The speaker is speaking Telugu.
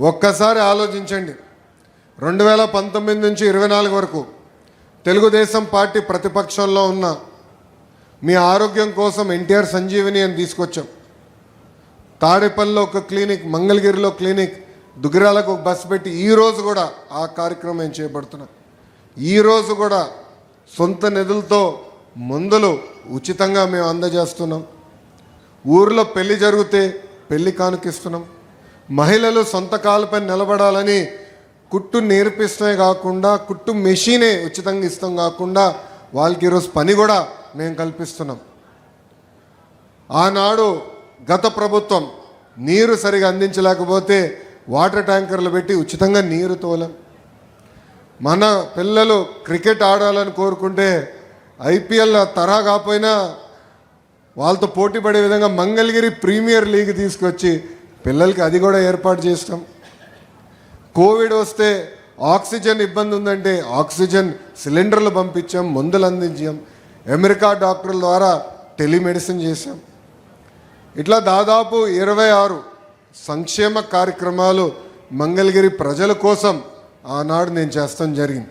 ఒక్కసారి ఆలోచించండి. రెండు వేల పంతొమ్మిది నుంచి ఇరవై నాలుగు వరకు తెలుగుదేశం పార్టీ ప్రతిపక్షంలో ఉన్న మీ ఆరోగ్యం కోసం ఎన్టీఆర్ సంజీవిని అని తీసుకొచ్చాం. తాడేపల్లిలో ఒక క్లినిక్ మంగళగిరిలో క్లినిక్ దుగ్గిరాలకు ఒక బస్సు పెట్టి ఈ రోజు కూడా ఆ కార్యక్రమం ఏం చేపడుతున్నాం. ఈ రోజు కూడా సొంత నిధులతో మందులు ఉచితంగా మేము అందజేస్తున్నాం. ఊర్లో పెళ్ళి జరిగితే పెళ్ళి కానుకిస్తున్నాం. మహిళలు సొంత కాలుపై నిలబడాలని కుట్టు నేర్పిస్తమే కాకుండా కుట్టు మెషినే ఉచితంగా ఇస్తాం కాకుండా వాళ్ళకి ఈరోజు పని కూడా మేము కల్పిస్తున్నాం. ఆనాడు గత ప్రభుత్వం నీరు సరిగా అందించలేకపోతే వాటర్ ట్యాంకర్లు పెట్టి ఉచితంగా నీరు తోలం. మన పిల్లలు క్రికెట్ ఆడాలని కోరుకుంటే ఐపీఎల్ తరహా కాకపోయినా వాళ్ళతో పోటీ పడే విధంగా మంగళగిరి ప్రీమియర్ లీగ్ తీసుకొచ్చి పిల్లలకి అది కూడా ఏర్పాటు చేస్తాం కోవిడ్ వస్తే ఆక్సిజన్ ఇబ్బంది ఉందంటే ఆక్సిజన్ సిలిండర్లు పంపించాం మందులు అందించాం. అమెరికా డాక్టర్ల ద్వారా టెలిమెడిసిన్ చేశాం. ఇట్లా దాదాపు ఇరవై ఆరు సంక్షేమ కార్యక్రమాలు మంగళగిరి ప్రజల కోసం ఆనాడు నేను చేస్తాం జరిగింది.